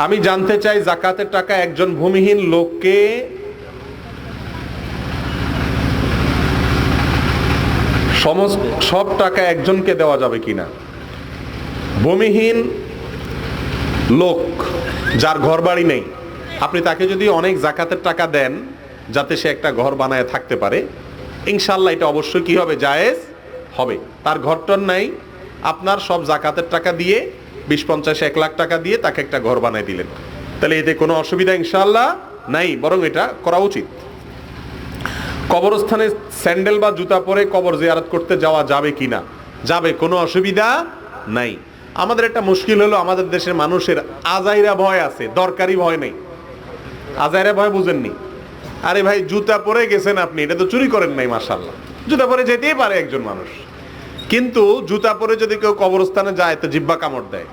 আমি জানতে চাই জাকাতের টাকা একজন ভূমিহীন লোককে সমস্ত সব টাকা একজনকে দেওয়া যাবে কিনা? ভূমিহীন লোক যার ঘর বাড়ি নেই, আপনি তাকে যদি অনেক জাকাতের টাকা দেন যাতে সে একটা ঘর বানায় থাকতে পারে ইনশাল্লাহ এটা অবশ্যই কি হবে? জায়েজ হবে। তার ঘরটর নাই, আপনার সব জাকাতের টাকা দিয়ে বিশ পঞ্চাশ, এক লাখ টাকা দিয়ে তাকে একটা ঘর বানায় দিলেন। তাহলে এতে কোনো অসুবিধা ইনশাল্লাহ নাই, বরং এটা করা উচিত। কবরস্থানে স্যান্ডেল বা জুতা পরে কবর জিয়ারত করতে যাওয়া যাবে কিনা যাবে, কোনো অসুবিধা নাই। আমাদের একটা মুশকিল হলো, আমাদের দেশের মানুষের আজাইরা ভয় আছে, দরকারি ভয় নেই। আজাইরা ভয় বুঝেননি। আরে ভাই, জুতা পরে গেছেন আপনি, এটা তো চুরি করেন নাই মার্শাল্লাহ জুতা পরে যেতেই পারে একজন মানুষ। কিন্তু জুতা পরে যদি কেউ কবরস্থানে যায়, তো জিব্বা কামড় দেয়।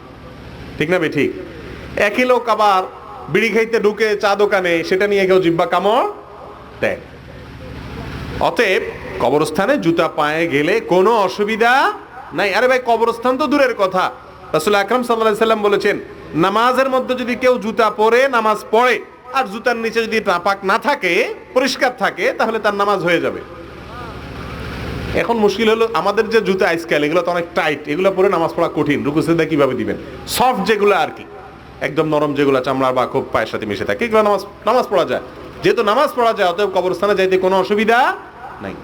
ঠিক না বে ঠিক। একই লোক আবার বিড়ি খাইতে ঢুকে চা দোকানে, সেটা নিয়ে কেউ জিব্বা কামড় দেয়। অতএব কবরস্থানে জুতা পায়ে গেলে কোনো অসুবিধা নাই। আরে ভাই, কবরস্থান তো দূরের কথা। রাসুল আকরাম সাল্লাহ সাল্লাম বলেছেন, নামাজের মধ্যে যদি কেউ জুতা পরে, নামাজ পড়ে, আর জুতার নিচে যদি নাপাক না থাকে, পরিষ্কার থাকে, তাহলে তার নামাজ হয়ে যাবে। এখন মুশকিল হলো আমাদের যে জুতো আইসকাল এগুলো তো অনেক টাইট, এগুলো পরে নামাজ পড়া কঠিন। রুকু সেদা কীভাবে দিবেন? সফট যেগুলো আর কি। একদম নরম যেগুলো, চামড়া বা খুব পায়ের সাথে মিশে থাকে, এগুলো নামাজ নামাজ পড়া যায়। যেহেতু নামাজ পড়া যায়, অতএব কবরস্থানে যাইতে কোনো অসুবিধা নাই।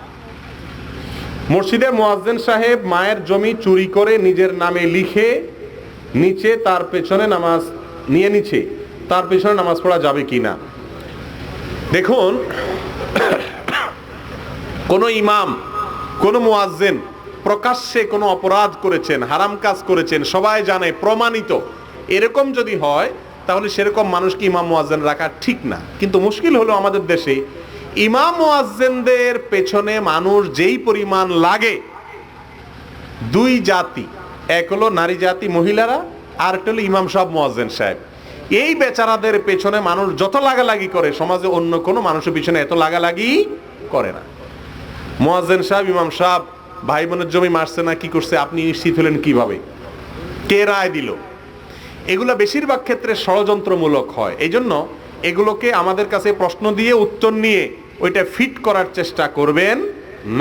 মসজিদে মোয়াজ্জেন সাহেব মায়ের জমি চুরি করে নিজের নামে লিখে নিচে তার পেছনে নামাজ নিয়ে নিচ্ছে, তার পেছনে নামাজ পড়া যাবে কি না? দেখুন, কোনো ইমাম কোনো মুয়াজ্জেন প্রকাশ্যে কোনো অপরাধ করেছেন, হারাম কাজ করেছেন, সবাই জানে, প্রমাণিত। এরকম যদি হয়, তাহলে সেরকম মানুষকে ইমাম মুয়াজ্জেন রাখা ঠিক না। কিন্তু মুশকিল হলো আমাদের দেশে, ইমাম মুয়াজ্জেনদের পেছনে মানুষ যেই পরিমাণ লাগে, দুই জাতি, এক হলো নারী জাতি, মহিলারা, আর একটা হলো ইমাম সাহেব, মুয়াজ্জেন সাহেব। এই বেচারাদের পেছনে মানুষ যত লাগালাগি করে, সমাজে অন্য কোনো মানুষের পিছনে এত লাগালাগি করে না। মোয়াজ্জেন সাহেব, ইমাম সাহেব ভাই বোনের জমি মারছে না, কি করছে? আপনি নিশ্চিত হলেন কীভাবে? কে রায় দিল? এগুলো বেশিরভাগ ক্ষেত্রে ষড়যন্ত্রমূলক হয়। এই জন্য এগুলোকে আমাদের কাছে প্রশ্ন দিয়ে উত্তর নিয়ে ওইটা ফিট করার চেষ্টা করবেন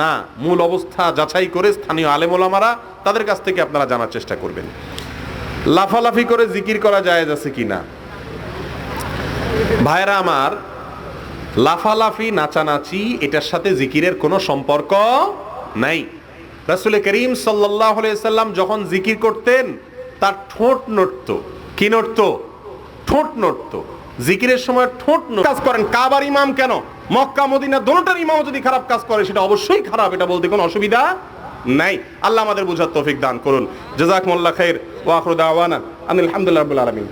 না। মূল অবস্থা যাচাই করে স্থানীয় আলেমোলামারা তাদের কাছ থেকে আপনারা জানার চেষ্টা করবেন। লাফালাফি করে জিকির করা যায় আছে কি না ভাইরা আমার লাফালাফি, নাচানাচি, এটার সাথে জিকিরের কোনো সম্পর্ক নাই। রাসুল করিম সাল্লাম যখন জিকির করতেন, তার ঠোঁট নড়ত। কি নড়ত? ঠোঁট নড়ত। জিকিরের সময় ঠোঁট। কাজ করেন। কাবার ইমাম কেন? মক্কা, মদিনা দোনোটার ইমাম যদি খারাপ কাজ করে, সেটা অবশ্যই খারাপ, এটা বলতে কোনো অসুবিধা নাই। আল্লাহ আমাদের বুঝার তৌফিক দান করুন। জাজাকমুল্লাহ খাইর ওয়াখরুদ আওয়ানা আনিল হামদুলিল্লাহ রাব্বিল আলামিন।